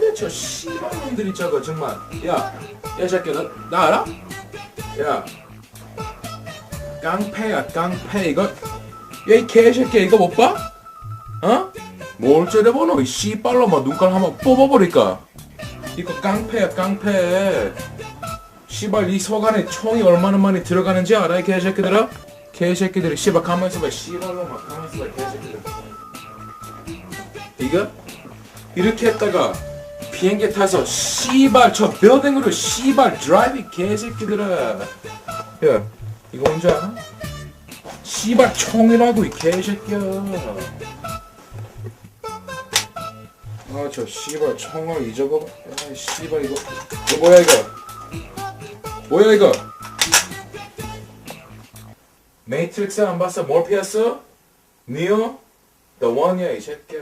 근데 저 씨발 놈들이 저거 정말 야, 야 새끼 너, 나 알아? 야 깡패야 깡패 이거 야이 개새끼 이거 못 봐? 어? 뭘 째려보노 이 씨발로 막 눈깔 한번 뽑아버릴까 이거 깡패야 깡패 씨발 이 속안에 총이 얼마나 많이 들어가는지 알아 이 개새끼들아? 개새끼들이 씨발 가만히 있어봐 씨발로 막 가만히 있어봐 개새끼들 이거 이렇게 했다가 비행기 타서 씨발 저 빌딩으로 씨발 드라이브 개새끼들아 야 이거 뭔지 알아? 씨발 총이라고 이 개새끼야 아 저 씨발 총을 잊어버 아 씨발 이거 이거 뭐야 이거 뭐야 이거 메이트릭스 안 봤어? 몰피어스? 니오? The one이야 이 새끼야